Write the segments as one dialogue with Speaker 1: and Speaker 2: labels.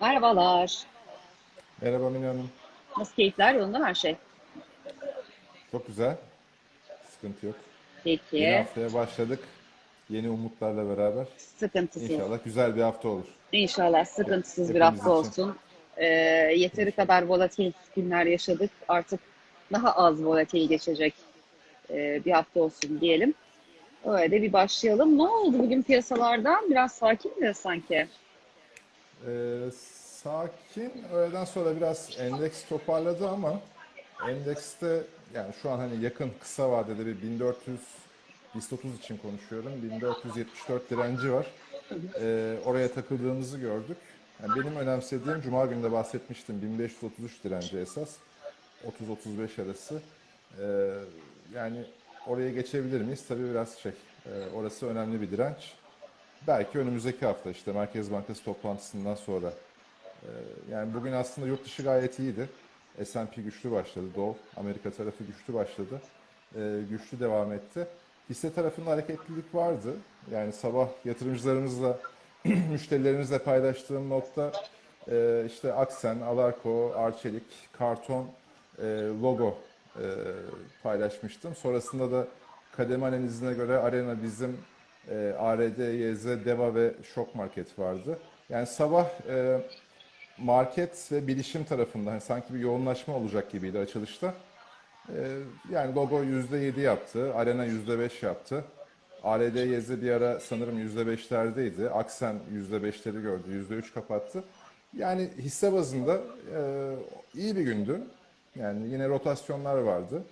Speaker 1: Merhabalar.
Speaker 2: Merhaba Mine Hanım.
Speaker 1: Nasıl keyifler? Yolunda mı her şey?
Speaker 2: Çok güzel. Sıkıntı yok.
Speaker 1: Peki.
Speaker 2: Yeni haftaya başladık. Yeni umutlarla beraber.
Speaker 1: Sıkıntısız.
Speaker 2: İnşallah güzel bir hafta olur.
Speaker 1: İnşallah sıkıntısız bir hafta
Speaker 2: için.
Speaker 1: olsun. Ee, yeteri kadar volatil günler yaşadık. Artık daha az volatil geçecek e, bir hafta olsun diyelim. Öyle de bir başlayalım. Ne oldu bugün piyasalarda? Biraz sakin mi sanki?
Speaker 2: Ee, sakin. Öğleden sonra biraz endeks toparladı ama endekste yani şu an hani yakın kısa vadede bir 1400 BIST 30 için konuşuyorum. 1474 direnci var. Ee, oraya takıldığımızı gördük. Yani benim önemsediğim Cuma günü de bahsetmiştim 1533 direnci esas. 30-35 arası. Ee, yani oraya geçebilir miyiz? Tabii biraz şey. e, orası önemli bir direnç. Belki önümüzdeki hafta işte Merkez Bankası toplantısından sonra. Ee, yani bugün aslında yurt dışı gayet iyiydi. S&P güçlü başladı. Dow, Amerika tarafı güçlü başladı. Ee, güçlü devam etti. Hisse tarafında hareketlilik vardı. Yani sabah yatırımcılarımızla, müşterilerimizle paylaştığım notta e, işte Aksen, Alarko, Arçelik, Karton, e, logo e, paylaşmıştım. Sonrasında da kademe analizine göre Arena bizim e, ARD, YZ, Deva ve Şok Market vardı. Yani sabah e, market ve bilişim tarafında hani sanki bir yoğunlaşma olacak gibiydi açılışta. E, yani logo %7 yaptı, Arena %5 yaptı. ARD, YZ bir ara sanırım %5'lerdeydi. Aksen %5'leri gördü, %3 kapattı. Yani hisse bazında e, iyi bir gündü. Yani yine rotasyonlar vardı.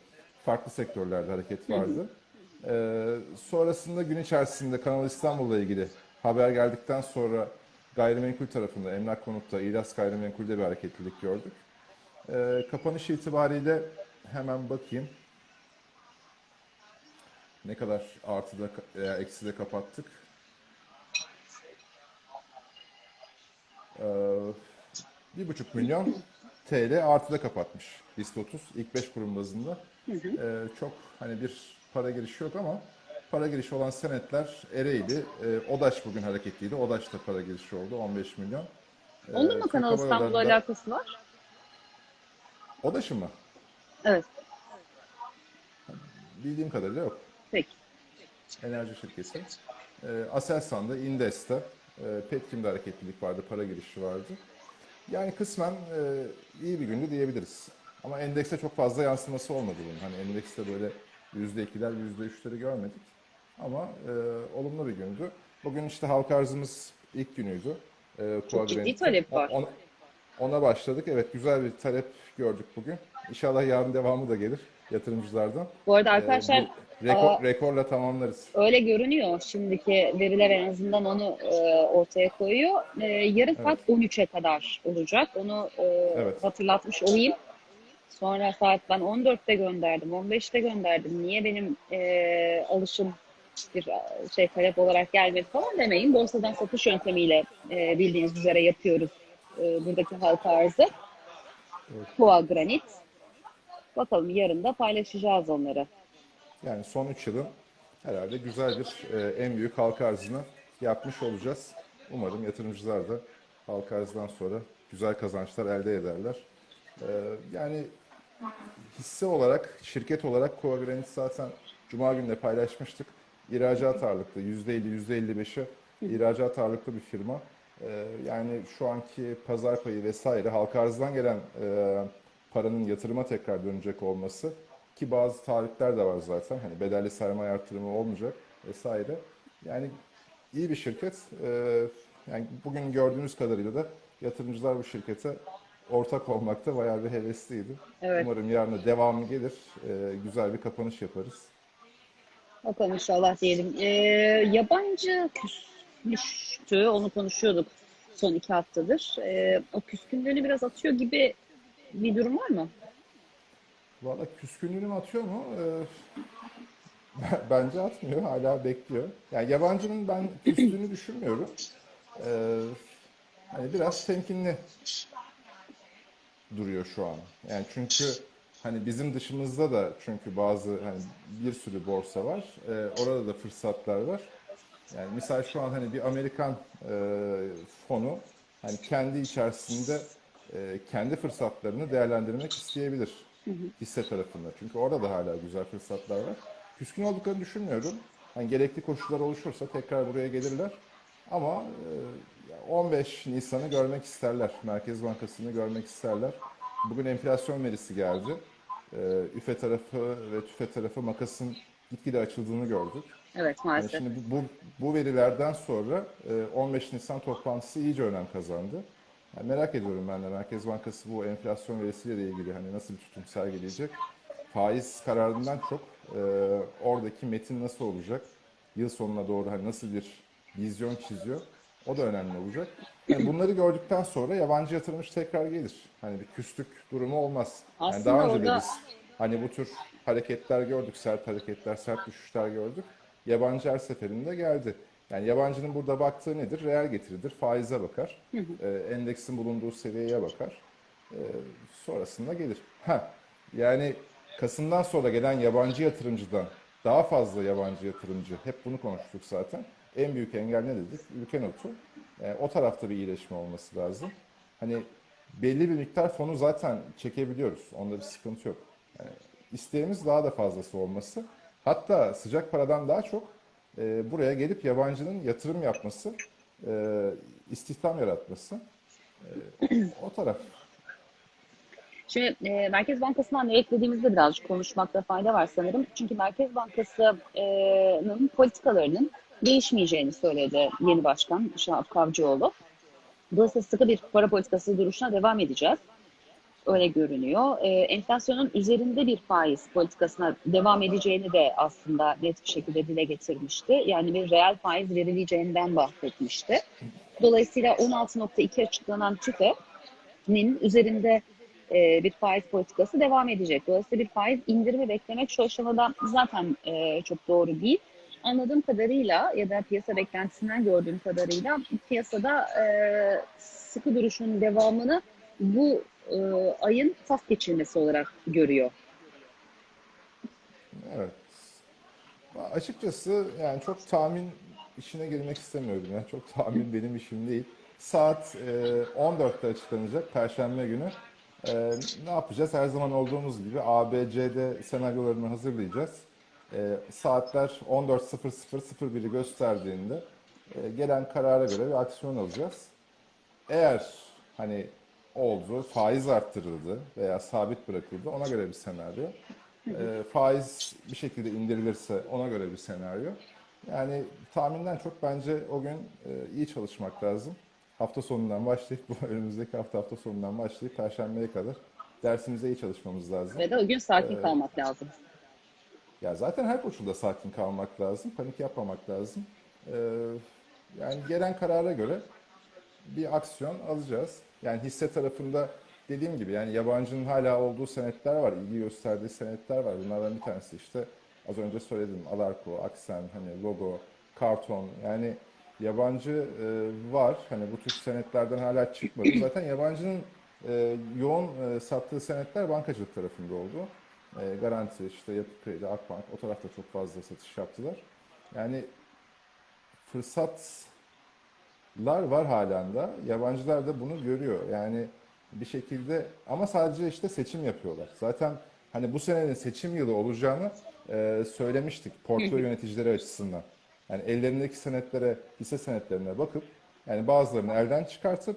Speaker 2: Farklı sektörlerde hareket vardı. Ee, sonrasında gün içerisinde Kanal İstanbul'la ilgili haber geldikten sonra gayrimenkul tarafında, emlak konutta, İlas gayrimenkulde bir hareketlilik gördük. Ee, kapanış itibariyle hemen bakayım. Ne kadar artıda veya ekside kapattık. Ee, bir buçuk milyon TL artıda kapatmış BIST 30 ilk 5 kurum bazında. Ee, çok hani bir para girişi yok ama para girişi olan senetler Ereğli, e, Odaş bugün hareketliydi. Odaş da para girişi oldu 15 milyon. Ee,
Speaker 1: Onun mu Kanal
Speaker 2: Türk Hava
Speaker 1: İstanbul'la alakası var?
Speaker 2: Odaş'ın mı?
Speaker 1: Evet.
Speaker 2: Bildiğim kadarıyla yok.
Speaker 1: Peki.
Speaker 2: Enerji şirketi. E, Aselsan'da, Indes'te, e, Petkim'de hareketlilik vardı, para girişi vardı. Yani kısmen e, iyi bir gündü diyebiliriz. Ama endekse çok fazla yansıması olmadı bunun. Hani endekste böyle %2'ler, %3'leri görmedik. Ama e, olumlu bir gündü. Bugün işte halka arzımız ilk günüydü. E,
Speaker 1: Çok ciddi talep var.
Speaker 2: Ona, ona başladık. Evet güzel bir talep gördük bugün. İnşallah yarın devamı da gelir yatırımcılardan.
Speaker 1: Bu arada
Speaker 2: E,
Speaker 1: arkadaşlar
Speaker 2: bu rekor,
Speaker 1: aa,
Speaker 2: rekorla tamamlarız.
Speaker 1: öyle görünüyor. Şimdiki veriler en azından onu e, ortaya koyuyor. E, yarın saat 13'e kadar olacak. Onu e,
Speaker 2: Evet.
Speaker 1: hatırlatmış olayım. Sonra saat ben 14'te gönderdim, 15'te gönderdim. Niye benim e, alışım bir e, şey talep olarak gelmedi falan demeyin. Borsadan satış yöntemiyle e, bildiğiniz üzere yapıyoruz e, buradaki halka arzı. Koa Granit. Bakalım yarın da paylaşacağız onları.
Speaker 2: Yani son 3 yılın herhalde güzel bir e, en büyük halka arzını yapmış olacağız. Umarım yatırımcılar da halka arzdan sonra güzel kazançlar elde ederler. E, yani hisse olarak, şirket olarak Coagranit zaten Cuma günü de paylaşmıştık. İhracat ağırlıklı, %50, %55'i ihracat ağırlıklı bir firma. E, yani şu anki pazar payı vesaire halka arzdan gelen e, paranın yatırıma tekrar dönecek olması ki bazı taahhütler de var zaten. Hani bedelli sermaye artırımı olmayacak vesaire. Yani iyi bir şirket. E, yani bugün gördüğünüz kadarıyla da yatırımcılar bu şirkete ortak olmakta bayağı bir hevesliydi.
Speaker 1: Evet.
Speaker 2: Umarım yarın da devamı gelir. E, güzel bir kapanış yaparız.
Speaker 1: Bakalım inşallah diyelim. Ee, yabancı küsmüştü, onu konuşuyorduk son iki haftadır. Ee, o küskünlüğünü biraz atıyor gibi bir durum var mı?
Speaker 2: Valla küskünlüğünü mü atıyor mu? Ee, bence atmıyor. Hala bekliyor. Yani yabancının ben küstüğünü düşünmüyorum. Ee, hani biraz temkinli duruyor şu an. Yani çünkü hani bizim dışımızda da çünkü bazı hani bir sürü borsa var. Ee, orada da fırsatlar var. Yani misal şu an hani bir Amerikan e, fonu hani kendi içerisinde e, kendi fırsatlarını değerlendirmek isteyebilir hisse tarafında. Çünkü orada da hala güzel fırsatlar var. Küskün olduklarını düşünmüyorum. Hani gerekli koşullar oluşursa tekrar buraya gelirler. Ama e, 15 Nisan'ı görmek isterler. Merkez Bankası'nı görmek isterler. Bugün enflasyon verisi geldi. E, üfe tarafı ve tüfe tarafı makasın gitgide açıldığını gördük.
Speaker 1: Evet maalesef.
Speaker 2: şimdi bu, bu, verilerden sonra e, 15 Nisan toplantısı iyice önem kazandı. Yani merak ediyorum ben de Merkez Bankası bu enflasyon verisiyle de ilgili hani nasıl bir tutum sergileyecek. Faiz kararından çok e, oradaki metin nasıl olacak? Yıl sonuna doğru hani nasıl bir vizyon çiziyor? O da önemli olacak. Yani bunları gördükten sonra yabancı yatırımcı tekrar gelir. Hani bir küslük durumu olmaz. Yani
Speaker 1: Aslında
Speaker 2: daha önce de
Speaker 1: orada-
Speaker 2: biz hani bu tür hareketler gördük, sert hareketler, sert düşüşler gördük. Yabancı her seferinde geldi. Yani yabancının burada baktığı nedir? Reel getiridir, faize bakar, e, endeksin bulunduğu seviyeye bakar. E, sonrasında gelir. Ha, yani Kasım'dan sonra gelen yabancı yatırımcıdan daha fazla yabancı yatırımcı, hep bunu konuştuk zaten. En büyük engel ne dedik? Ülke notu. E, o tarafta bir iyileşme olması lazım. Hani belli bir miktar fonu zaten çekebiliyoruz. Onda bir sıkıntı yok. Yani isteğimiz daha da fazlası olması. Hatta sıcak paradan daha çok e, buraya gelip yabancının yatırım yapması, e, istihdam yaratması. E, o taraf.
Speaker 1: Şimdi e, Merkez Bankası'ndan ne beklediğimizde birazcık konuşmakta fayda var sanırım. Çünkü Merkez Bankası'nın politikalarının değişmeyeceğini söyledi yeni başkan Şahap Kavcıoğlu. Dolayısıyla sıkı bir para politikası duruşuna devam edeceğiz. Öyle görünüyor. E, enflasyonun üzerinde bir faiz politikasına devam edeceğini de aslında net bir şekilde dile getirmişti. Yani bir reel faiz verileceğinden bahsetmişti. Dolayısıyla 16.2 açıklanan tüfenin üzerinde e, bir faiz politikası devam edecek. Dolayısıyla bir faiz indirimi beklemek şu aşamada zaten e, çok doğru değil. Anladığım kadarıyla ya da piyasa beklentisinden gördüğüm kadarıyla piyasada e, sıkı duruşun devamını bu e, ayın saf geçirmesi olarak görüyor.
Speaker 2: Evet. Açıkçası yani çok tahmin işine girmek istemiyorum. Yani çok tahmin benim işim değil. Saat e, 14'te açıklanacak Perşembe günü. E, ne yapacağız? Her zaman olduğumuz gibi ABCD senaryolarını hazırlayacağız. E, saatler 14.00.01'i gösterdiğinde e, gelen karara göre bir aksiyon alacağız. Eğer hani oldu, faiz arttırıldı veya sabit bırakıldı ona göre bir senaryo. E, faiz bir şekilde indirilirse ona göre bir senaryo. Yani tahminden çok bence o gün e, iyi çalışmak lazım. Hafta sonundan başlayıp bu önümüzdeki hafta hafta sonundan başlayıp perşembeye kadar dersimize iyi çalışmamız lazım.
Speaker 1: Ve de o gün sakin kalmak lazım.
Speaker 2: Ya zaten her koşulda sakin kalmak lazım, panik yapmamak lazım. Ee, yani gelen karara göre bir aksiyon alacağız. Yani hisse tarafında dediğim gibi yani yabancının hala olduğu senetler var, ilgi gösterdiği senetler var. Bunlardan bir tanesi işte az önce söyledim Alarko, Aksen, hani Logo, Karton yani yabancı e, var. Hani bu tür senetlerden hala çıkmadı. Zaten yabancının e, yoğun e, sattığı senetler bankacılık tarafında oldu. E, Garanti, işte Yapı Kredi, Akbank o tarafta çok fazla satış yaptılar. Yani fırsatlar var halen de. Yabancılar da bunu görüyor. Yani bir şekilde ama sadece işte seçim yapıyorlar. Zaten hani bu senenin seçim yılı olacağını e, söylemiştik portföy yöneticileri açısından. Yani ellerindeki senetlere, hisse senetlerine bakıp yani bazılarını elden çıkartıp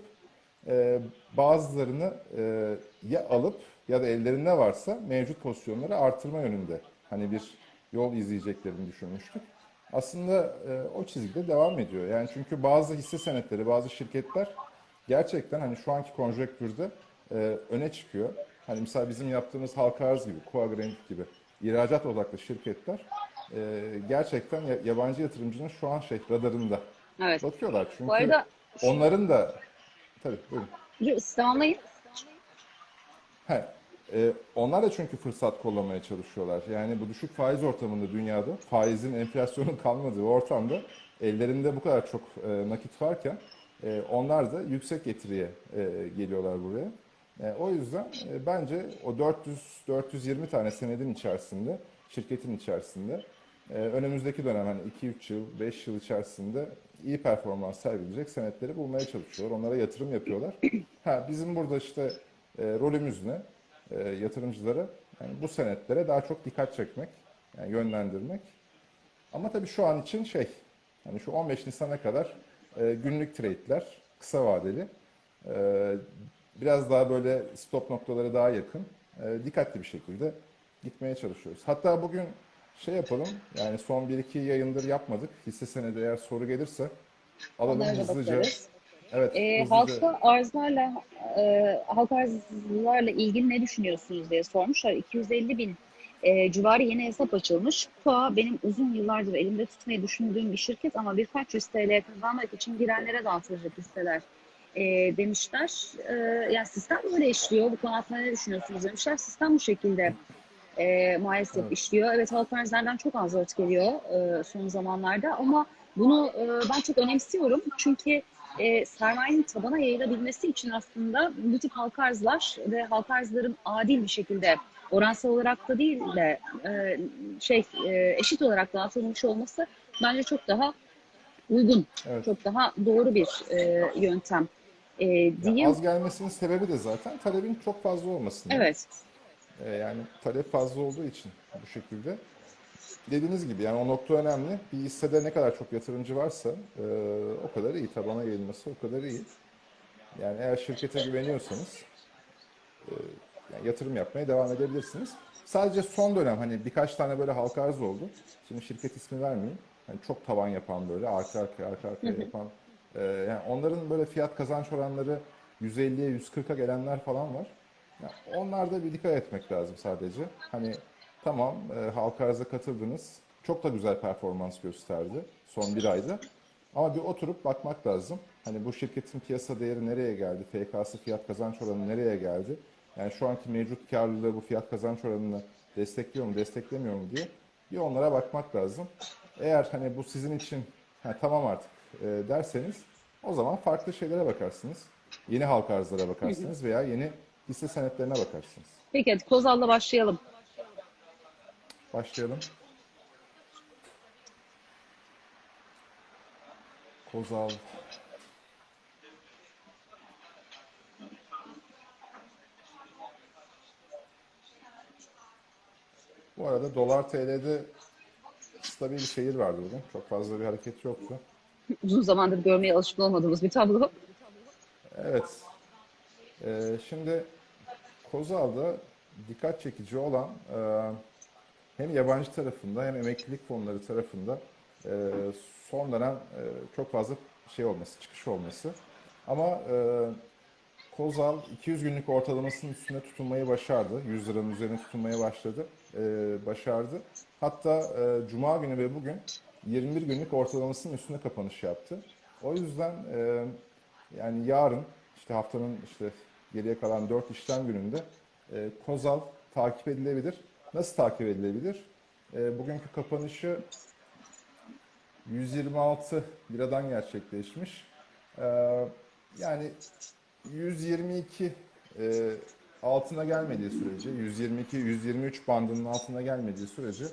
Speaker 2: e, bazılarını e, ya alıp ya da ellerinde varsa mevcut pozisyonları artırma yönünde hani bir yol izleyeceklerini düşünmüştük. Aslında e, o çizgide devam ediyor. Yani çünkü bazı hisse senetleri, bazı şirketler gerçekten hani şu anki konjonktürde e, öne çıkıyor. Hani mesela bizim yaptığımız halka arz gibi, Coagranit gibi ihracat odaklı şirketler e, gerçekten ya- yabancı yatırımcının şu an şey radarında.
Speaker 1: Evet.
Speaker 2: Bakıyorlar çünkü
Speaker 1: Bu arada
Speaker 2: onların da tabii buyurun.
Speaker 1: tamamlayın.
Speaker 2: He, e, onlar da çünkü fırsat kollamaya çalışıyorlar. Yani bu düşük faiz ortamında dünyada faizin enflasyonun kalmadığı ortamda ellerinde bu kadar çok e, nakit varken e, onlar da yüksek getiriye e, geliyorlar buraya. E, o yüzden e, bence o 400 420 tane senedin içerisinde, şirketin içerisinde önümüzdeki dönem hani 2-3 yıl, 5 yıl içerisinde iyi performans sergileyecek senetleri bulmaya çalışıyorlar. Onlara yatırım yapıyorlar. Ha, bizim burada işte e, rolümüz ne? E, yatırımcılara yani bu senetlere daha çok dikkat çekmek, yani yönlendirmek. Ama tabii şu an için şey, hani şu 15 Nisan'a kadar e, günlük trade'ler, kısa vadeli, e, biraz daha böyle stop noktaları daha yakın, e, dikkatli bir şekilde gitmeye çalışıyoruz. Hatta bugün şey yapalım, yani son 1-2 yayındır yapmadık. Hisse senedi eğer soru gelirse alalım
Speaker 1: Onlara
Speaker 2: hızlıca.
Speaker 1: bakarız.
Speaker 2: Evet, hızlıca.
Speaker 1: halka arzlarla e, halka arzlarla ilgili ne düşünüyorsunuz diye sormuşlar. 250 bin e, civarı yeni hesap açılmış. KUA benim uzun yıllardır elimde tutmayı düşündüğüm bir şirket ama birkaç yüz TL kazanmak için girenlere dağıtılacak hisseler e, demişler. E, yani sistem böyle işliyor. Bu konu hakkında ne düşünüyorsunuz demişler. Sistem bu şekilde e, maalesef
Speaker 2: Evet.
Speaker 1: işliyor. Evet halka arzlardan çok az ört geliyor e, son zamanlarda ama bunu e, ben çok önemsiyorum. Çünkü e, sermayenin tabana yayılabilmesi için aslında bu tip halka arzlar ve halka arzların adil bir şekilde oransal olarak da değil de e, şey e, eşit olarak dağıtılmış olması bence çok daha uygun,
Speaker 2: Evet.
Speaker 1: çok daha doğru bir e, yöntem e, diyeyim.
Speaker 2: az gelmesinin sebebi de zaten talebin çok fazla olması.
Speaker 1: Evet.
Speaker 2: Ee, yani talep fazla olduğu için bu şekilde. Dediğiniz gibi yani o nokta önemli. Bir hissede ne kadar çok yatırımcı varsa e, o kadar iyi. Tabana yayılması o kadar iyi. Yani eğer şirkete güveniyorsanız e, yani yatırım yapmaya devam edebilirsiniz. Sadece son dönem hani birkaç tane böyle halka arz oldu. Şimdi şirket ismi vermeyeyim. Hani çok tavan yapan böyle arka arkaya arka arkaya yapan. e, yani onların böyle fiyat kazanç oranları 150'ye 140'a gelenler falan var. Ya onlarda bir dikkat etmek lazım sadece. Hani tamam e, halka arıza katıldınız. Çok da güzel performans gösterdi son bir ayda. Ama bir oturup bakmak lazım. Hani bu şirketin piyasa değeri nereye geldi? FK'sı fiyat kazanç oranı nereye geldi? Yani şu anki mevcut karlılığı bu fiyat kazanç oranını destekliyor mu, desteklemiyor mu diye bir onlara bakmak lazım. Eğer hani bu sizin için "Ha, tamam artık e, derseniz o zaman farklı şeylere bakarsınız. Yeni halka arzlara bakarsınız veya yeni hisse senetlerine bakarsınız.
Speaker 1: Peki hadi Kozal'la başlayalım.
Speaker 2: Başlayalım. Kozal. Bu arada dolar TL'de stabil bir seyir vardı bugün. Çok fazla bir hareket yoktu.
Speaker 1: Uzun zamandır görmeye alışkın olmadığımız bir tablo.
Speaker 2: Evet. Ee, şimdi Kozal'da dikkat çekici olan e, hem yabancı tarafında hem emeklilik fonları tarafında e, son dönem e, çok fazla şey olması, çıkış olması. Ama e, Kozal 200 günlük ortalamasının üstüne tutunmayı başardı. 100 liranın üzerine tutunmaya başladı. e, başardı. Hatta e, Cuma günü ve bugün 21 günlük ortalamasının üstüne kapanış yaptı. O yüzden e, yani yarın işte haftanın işte geriye kalan 4 işlem gününde e, Kozal takip edilebilir. Nasıl takip edilebilir? E, bugünkü kapanışı 126 liradan gerçekleşmiş. E, yani 122 e, altına gelmediği sürece, 122-123 bandının altına gelmediği sürece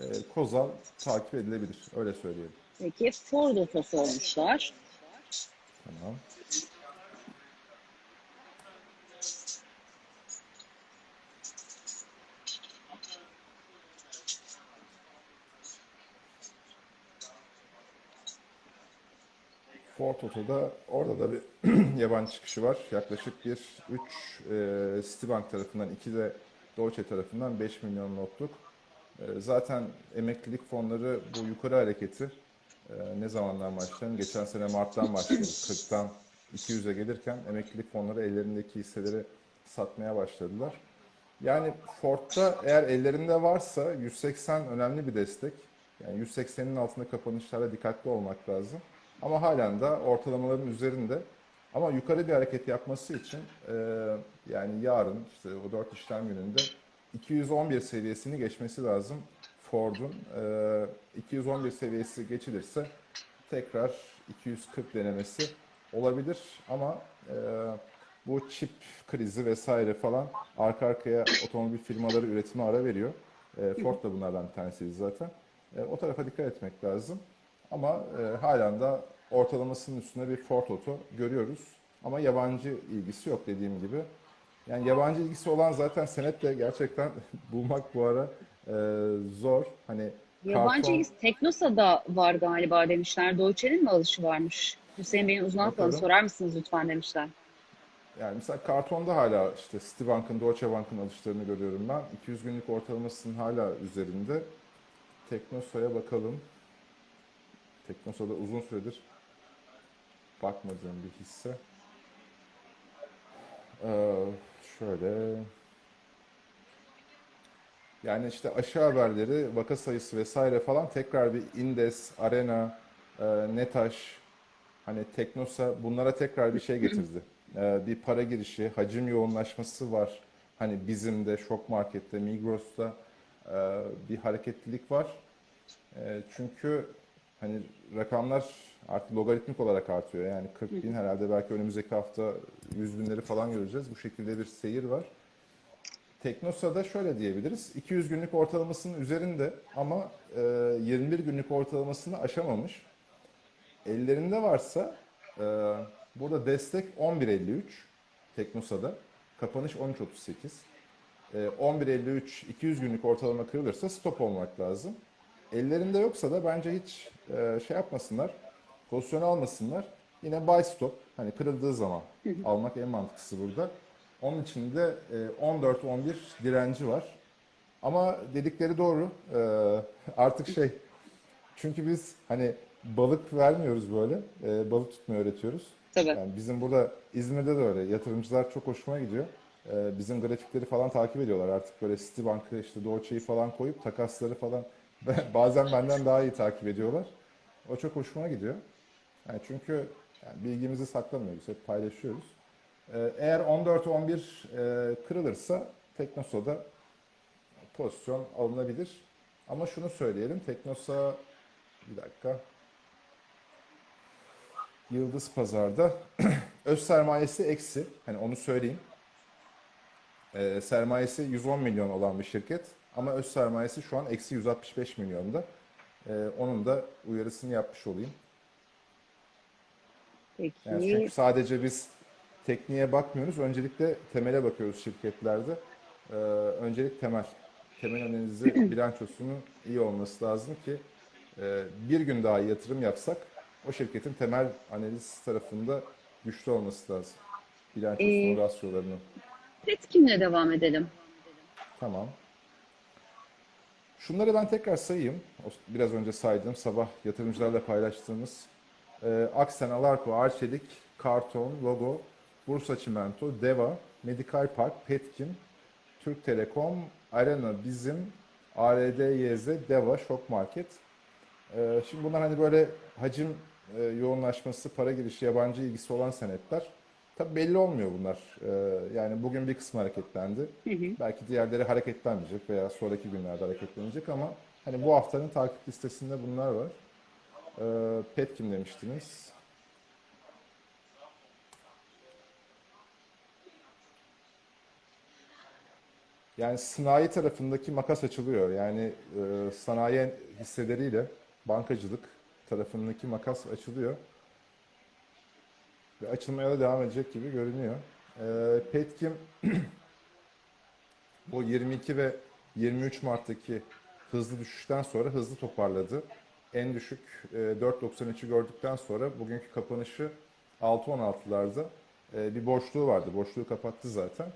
Speaker 2: e, Kozal takip edilebilir. Öyle söyleyelim.
Speaker 1: Peki Ford otosu olmuşlar.
Speaker 2: Tamam. Ford Oto'da orada da bir yabancı çıkışı var. Yaklaşık bir 3 e, Citibank tarafından, 2 de Deutsche tarafından 5 milyon notluk. E, zaten emeklilik fonları bu yukarı hareketi e, ne zamandan başlayan? Geçen sene Mart'tan başladı. 40'tan 200'e gelirken emeklilik fonları ellerindeki hisseleri satmaya başladılar. Yani Ford'da eğer ellerinde varsa 180 önemli bir destek. Yani 180'in altında kapanışlara dikkatli olmak lazım. Ama halen de ortalamaların üzerinde. Ama yukarı bir hareket yapması için e, yani yarın işte o 4 işlem gününde 211 seviyesini geçmesi lazım Ford'un. E, 211 seviyesi geçilirse tekrar 240 denemesi olabilir ama e, bu çip krizi vesaire falan arka arkaya otomobil firmaları üretime ara veriyor. E, Ford da bunlardan bir tanesiydi zaten. E, o tarafa dikkat etmek lazım. Ama e, halen de ortalamasının üstünde bir Ford Auto görüyoruz. Ama yabancı ilgisi yok dediğim gibi. Yani yabancı ilgisi olan zaten senetle gerçekten bulmak bu ara e, zor. Hani
Speaker 1: Yabancı
Speaker 2: karton-
Speaker 1: ilgisi Teknosa'da var galiba demişler. Deutsche'nin mi alışı varmış? Hüseyin Bey'in uzmanlık alanı sorar mısınız lütfen demişler.
Speaker 2: Yani mesela kartonda hala işte Citibank'ın, Deutsche Bank'ın alışlarını görüyorum ben. 200 günlük ortalamasının hala üzerinde. Teknosa'ya bakalım. Teknosa'da uzun süredir bakmadığım bir hisse. Ee, şöyle. Yani işte aşağı haberleri, vaka sayısı vesaire falan tekrar bir Indes, Arena, e, Netaş, hani Teknosa bunlara tekrar bir şey getirdi. Ee, bir para girişi, hacim yoğunlaşması var. Hani bizim de Şok Market'te, Migros'ta e, bir hareketlilik var. E, çünkü hani rakamlar artık logaritmik olarak artıyor. Yani 40 bin herhalde belki önümüzdeki hafta 100 binleri falan göreceğiz. Bu şekilde bir seyir var. Teknosa'da şöyle diyebiliriz. 200 günlük ortalamasının üzerinde ama e, 21 günlük ortalamasını aşamamış. Ellerinde varsa e, burada destek 11.53 Teknosa'da. Kapanış 13.38. E, 11.53 200 günlük ortalama kırılırsa stop olmak lazım. Ellerinde yoksa da bence hiç e, şey yapmasınlar. Pozisyon almasınlar. Yine buy stop. Hani kırıldığı zaman almak en mantıklısı burada. Onun için de e, 14-11 direnci var. Ama dedikleri doğru. E, artık şey çünkü biz hani balık vermiyoruz böyle. E, balık tutmayı öğretiyoruz.
Speaker 1: Tabii.
Speaker 2: Yani bizim burada İzmir'de de öyle. Yatırımcılar çok hoşuma gidiyor. E, bizim grafikleri falan takip ediyorlar. Artık böyle Citibank'ı işte Doğuçe'yi falan koyup takasları falan bazen benden daha iyi takip ediyorlar. O çok hoşuma gidiyor. Yani çünkü yani bilgimizi saklamıyoruz. Hep paylaşıyoruz. E, eğer 14-11 e, kırılırsa Teknosa'da pozisyon alınabilir. Ama şunu söyleyelim. Teknosa bir dakika. Yıldız Pazar'da öz sermayesi eksi. Hani onu söyleyeyim. Ee, sermayesi 110 milyon olan bir şirket. Ama öz sermayesi şu an eksi 165 milyonda. Ee, onun da uyarısını yapmış olayım.
Speaker 1: Peki.
Speaker 2: Yani çünkü sadece biz tekniğe bakmıyoruz. Öncelikle temele bakıyoruz şirketlerde. Ee, öncelik temel. Temel analizi bilançosunun iyi olması lazım ki e, bir gün daha yatırım yapsak o şirketin temel analiz tarafında güçlü olması lazım. Bilançosunun,
Speaker 1: Ee,
Speaker 2: rasyolarının.
Speaker 1: Petkim'le devam edelim.
Speaker 2: Tamam. Şunları ben tekrar sayayım. Biraz önce saydığım sabah yatırımcılarla paylaştığımız e, Aksen, Alarko, Arçelik, Karton, Logo, Bursa Çimento, Deva, Medikal Park, Petkim, Türk Telekom, Arena, Bizim, ARD, YZ, Deva, Şok Market. E, şimdi bunlar hani böyle hacim e, yoğunlaşması, para girişi, yabancı ilgisi olan senetler. Tabii belli olmuyor bunlar. E, yani bugün bir kısmı hareketlendi. Belki diğerleri hareketlenmeyecek veya sonraki günlerde hareketlenecek ama hani bu haftanın takip listesinde bunlar var. E, Petkim demiştiniz. Yani sanayi tarafındaki makas açılıyor. Yani e, sanayi hisseleriyle bankacılık tarafındaki makas açılıyor. Ve açılmaya da devam edecek gibi görünüyor. E, Petkim bu 22 ve 23 Mart'taki hızlı düşüşten sonra hızlı toparladı. En düşük e, 4.93'ü gördükten sonra bugünkü kapanışı 6.16'larda e, bir boşluğu vardı. Boşluğu kapattı zaten.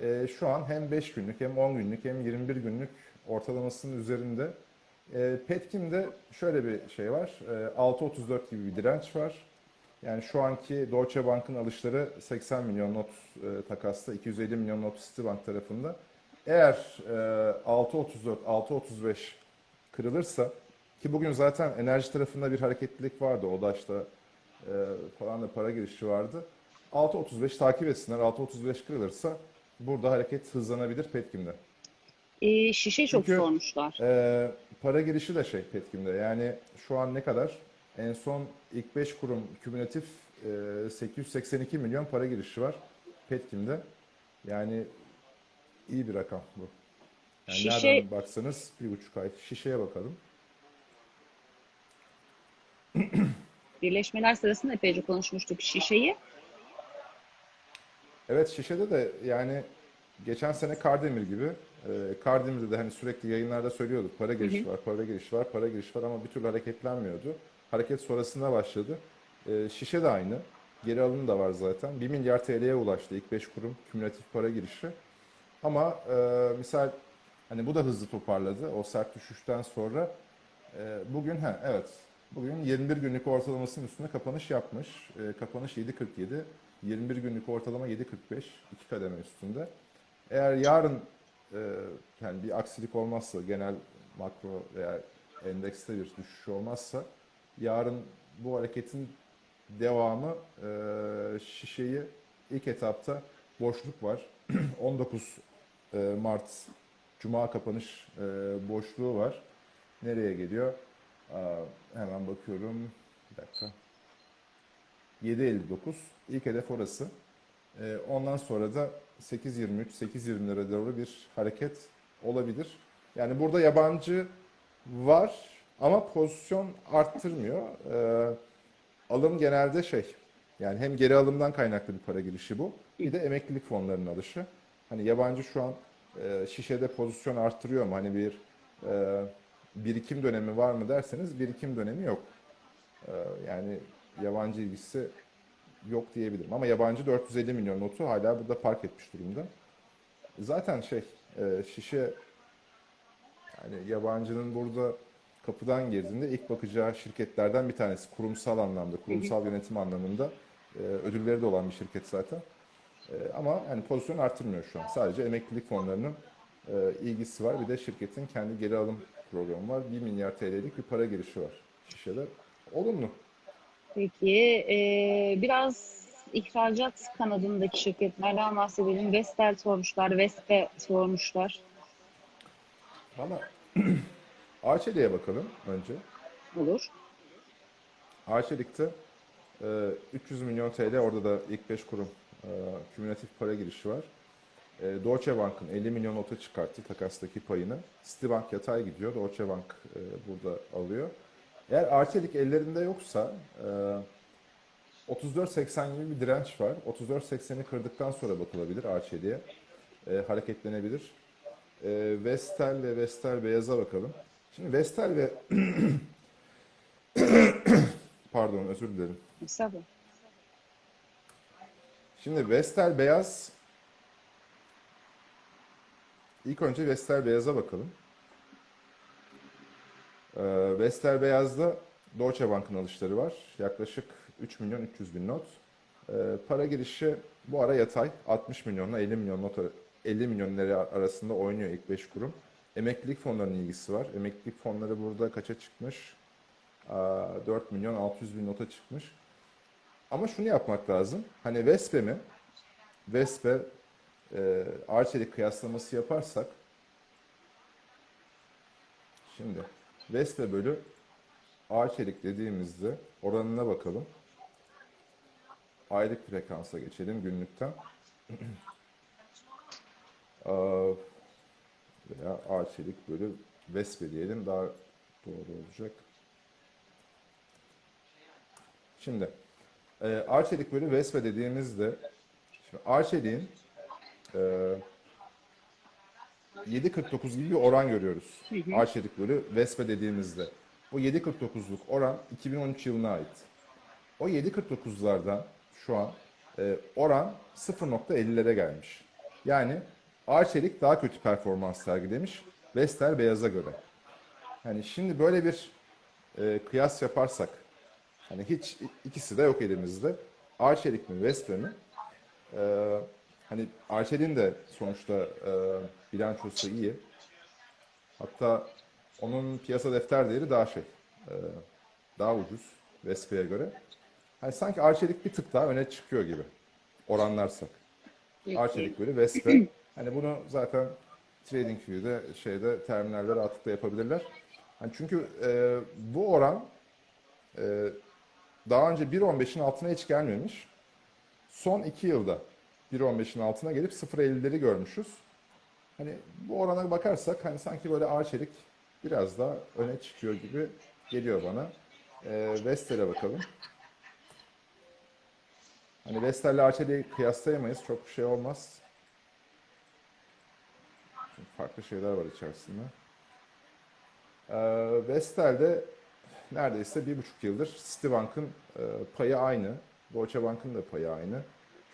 Speaker 2: E, şu an hem 5 günlük hem 10 günlük hem 21 günlük ortalamasının üzerinde. E, Petkim'de şöyle bir şey var. E, 6.34 gibi bir direnç var. Yani şu anki Deutsche Bank'ın alışları 80 milyon not e, takasta, 250 milyon not Citibank tarafında. Eğer e, 6.34, 6.35 kırılırsa ki bugün zaten enerji tarafında bir hareketlilik vardı. ODAŞ'ta e, falan da para girişi vardı. 6.35 takip etsinler. 6.35 kırılırsa burada hareket hızlanabilir Petkim'de.
Speaker 1: Ee, şişe çok
Speaker 2: Çünkü-
Speaker 1: sormuşlar.
Speaker 2: Ee, para girişi de şey Petkim'de. Yani şu an ne kadar? En son ilk 5 kurum kümülatif e, 882 milyon para girişi var Petkim'de. Yani iyi bir rakam bu. Yani
Speaker 1: Şişe-
Speaker 2: nereden baksanız bir buçuk ay. Şişeye bakalım.
Speaker 1: Birleşmeler sırasında epeyce konuşmuştuk şişeyi.
Speaker 2: Evet şişede de yani geçen sene Kardemir gibi e, Kardemir'de de hani sürekli yayınlarda söylüyorduk para girişi var, para girişi var, para girişi var ama bir türlü hareketlenmiyordu. Hareket sonrasında başladı. E, şişe de aynı. Geri alım da var zaten. 1 milyar TL'ye ulaştı ilk 5 kurum kümülatif para girişi. Ama e, misal hani bu da hızlı toparladı o sert düşüşten sonra. E, bugün ha evet bugün 21 günlük ortalamasının üstünde kapanış yapmış. E, kapanış 7.47. 21 günlük ortalama 7.45. iki kademe üstünde. Eğer yarın e, yani bir aksilik olmazsa genel makro veya endekste bir düşüş olmazsa yarın bu hareketin devamı e, şişeyi ilk etapta boşluk var. 19 e, Mart Cuma kapanış e, boşluğu var. Nereye geliyor? Aa, hemen bakıyorum. Bir dakika. 7.59. İlk hedef orası. E, ondan sonra da 8.23, 8.20'lere doğru bir hareket olabilir. Yani burada yabancı var ama pozisyon arttırmıyor. E, alım genelde şey, yani hem geri alımdan kaynaklı bir para girişi bu. Bir de emeklilik fonlarının alışı. Hani yabancı şu an e, şişede pozisyon arttırıyor mu? Hani bir e, birikim dönemi var mı derseniz birikim dönemi yok. E, yani yabancı ilgisi yok diyebilirim. Ama yabancı 450 milyon notu hala burada park etmiş durumda. Zaten şey e, şişe yani yabancının burada kapıdan girdiğinde ilk bakacağı şirketlerden bir tanesi. Kurumsal anlamda, kurumsal yönetim anlamında e, ödülleri de olan bir şirket zaten. E, ama yani pozisyon artırmıyor şu an. Sadece emeklilik fonlarının e, ilgisi var. Bir de şirketin kendi geri alım programı var. 1 milyar TL'lik bir para girişi var şişede. Olumlu.
Speaker 1: Peki e, biraz ihracat kanadındaki şirketlerden bahsedelim. Vestel sormuşlar, Vespe sormuşlar.
Speaker 2: Valla Arçelik'e bakalım önce.
Speaker 1: Olur.
Speaker 2: Arçelik'te e, 300 milyon TL orada da ilk 5 kurum e, kümülatif para girişi var. E, Deutsche Bank'ın 50 milyon nota çıkarttı takastaki payını. Citibank yatay gidiyor. Deutsche Bank e, burada alıyor. Eğer Arçelik ellerinde yoksa e, 34.80 gibi bir direnç var. 34.80'i kırdıktan sonra bakılabilir Arçelik'e. E, hareketlenebilir. E, Vestel ve Vestel Beyaz'a bakalım. Şimdi Vestel ve pardon özür dilerim.
Speaker 1: Estağfurullah.
Speaker 2: Şimdi Vestel Beyaz İlk önce Vestel Beyaz'a bakalım. Ee, Vestel Beyaz'da Deutsche Bank'ın alışları var. Yaklaşık 3 milyon 300 bin not. Ee, para girişi bu ara yatay. 60 milyonla 50 milyon not 50 milyon lira arasında oynuyor ilk 5 kurum. Emeklilik fonlarının ilgisi var. Emeklilik fonları burada kaça çıkmış? Aa, 4 milyon 600 bin nota çıkmış. Ama şunu yapmak lazım. Hani Vespe mi? Vespe e, Arçelik kıyaslaması yaparsak şimdi Vespe bölü Arçelik dediğimizde oranına bakalım. Aylık frekansa geçelim günlükten. Veya Arçelik bölü Vespe diyelim daha doğru olacak. Şimdi e, Arçelik bölü Vespe dediğimizde şimdi Arçelik'in e, 7.49 gibi bir oran görüyoruz. Arçelik bölü Vespe dediğimizde. O 7.49'luk oran 2013 yılına ait. O 7.49'lardan şu an e, oran 0.50'lere gelmiş. Yani Arçelik daha kötü performans sergilemiş Vestel Beyaz'a göre. Yani şimdi böyle bir e, kıyas yaparsak hani hiç ikisi de yok elimizde. Arçelik mi Vespe mi? Ee, hani Arçelik'in de sonuçta e, bilançosu iyi. Hatta onun piyasa defter değeri daha şey, e, daha ucuz Vespe'ye göre. Hani sanki Arçelik bir tık daha öne çıkıyor gibi oranlarsak. Arçelik böyle Vespe. Hani bunu zaten TradingView'de şeyde terminalde rahatlıkla yapabilirler. Hani çünkü e, bu oran e, daha önce 1.15'in altına hiç gelmemiş. Son 2 yılda 1.15'in altına gelip 0.50'leri görmüşüz. Hani bu orana bakarsak hani sanki böyle Arçelik biraz daha öne çıkıyor gibi geliyor bana. e, Vestel'e bakalım. Hani Vestel'le Arçelik'i kıyaslayamayız. Çok bir şey olmaz. Çünkü farklı şeyler var içerisinde. Ee, Vestel'de neredeyse bir buçuk yıldır Citibank'ın e, payı aynı. Deutsche Bank'ın da payı aynı.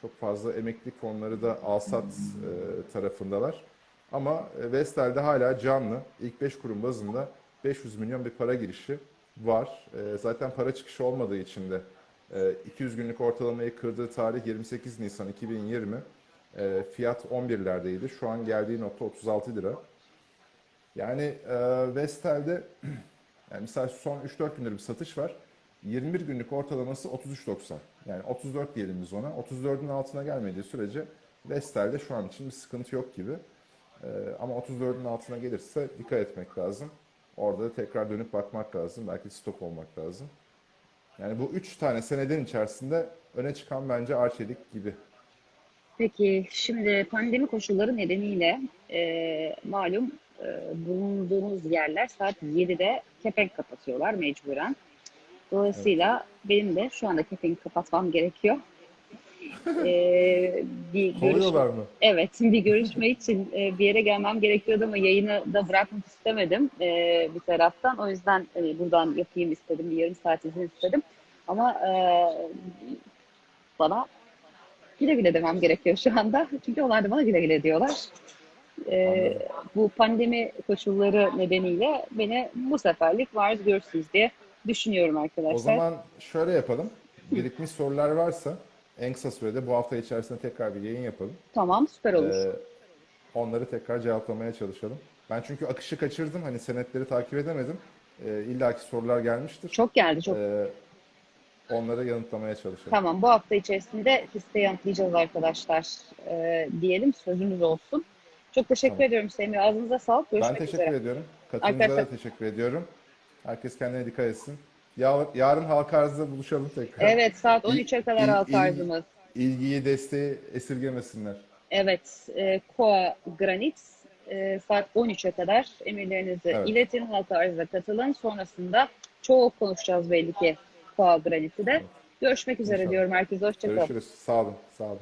Speaker 2: Çok fazla emeklilik fonları da Alsat e, tarafındalar. Ama e, Vestel'de hala canlı. İlk 5 kurum bazında 500 milyon bir para girişi var. Zaten para çıkışı olmadığı için de e, 200 günlük ortalamayı kırdığı tarih 28 Nisan 2020. E, fiyat 11'lerdeydi. Şu an geldiği nokta 36 lira. Yani e, Vestel'de yani mesela son 3-4 gündür bir satış var. 21 günlük ortalaması 33.90. Yani 34 diyelim biz ona. 34'ün altına gelmediği sürece Vestel'de şu an için bir sıkıntı yok gibi. E, ama 34'ün altına gelirse dikkat etmek lazım. Orada da tekrar dönüp bakmak lazım. Belki stop olmak lazım. Yani bu üç tane senedin içerisinde öne çıkan bence Arçelik gibi.
Speaker 1: Peki şimdi pandemi koşulları nedeniyle e, malum e, bulunduğumuz yerler saat 7'de kepenk kapatıyorlar mecburen. Dolayısıyla benim de şu anda kepenk kapatmam gerekiyor. E, bir görüş-
Speaker 2: Kovuyorlar mı?
Speaker 1: Evet, bir görüşme için e, bir yere gelmem gerekiyordu ama yayını da bırakmak istemedim e, bir taraftan. O yüzden hani buradan yapayım istedim, bir yarım saat izin istedim. Ama e, bana güle güle demem gerekiyor şu anda. Çünkü onlar da bana güle güle diyorlar. E,
Speaker 2: Anladım.
Speaker 1: bu pandemi koşulları nedeniyle beni bu seferlik varız görürsünüz diye düşünüyorum arkadaşlar.
Speaker 2: O zaman şöyle yapalım. Birikmiş sorular varsa en kısa sürede bu hafta içerisinde tekrar bir yayın yapalım.
Speaker 1: Tamam, süper olur.
Speaker 2: Ee, onları tekrar cevaplamaya çalışalım. Ben çünkü akışı kaçırdım. Hani senetleri takip edemedim. Ee, illaki sorular gelmiştir.
Speaker 1: çok geldi, çok.
Speaker 2: Ee, onları yanıtlamaya çalışalım.
Speaker 1: Tamam, bu hafta içerisinde hisse yanıtlayacağız arkadaşlar e, diyelim. Sözümüz olsun. Çok teşekkür
Speaker 2: Tamam.
Speaker 1: ediyorum Semih. Ağzınıza sağlık.
Speaker 2: Ben
Speaker 1: Görüşmek
Speaker 2: teşekkür
Speaker 1: üzere.
Speaker 2: ediyorum. Katılımınıza da
Speaker 1: Arkadaşlar-
Speaker 2: teşekkür ediyorum. Herkes kendine dikkat etsin. Ya, yarın halka arzda buluşalım tekrar.
Speaker 1: Evet, saat
Speaker 2: İl-
Speaker 1: 13'e kadar
Speaker 2: il-
Speaker 1: arzımız.
Speaker 2: İlgiyi, desteği esirgemesinler.
Speaker 1: Evet, e, Koa Granit e, saat 13'e kadar emirlerinizi
Speaker 2: Evet.
Speaker 1: iletin, halka arzına katılın. Sonrasında çok konuşacağız belli ki Koa Granit'i de. Görüşmek üzere
Speaker 2: İnşallah.
Speaker 1: diyorum herkese. Hoşçakalın.
Speaker 2: Görüşürüz. Sağ olun. Sağ olun.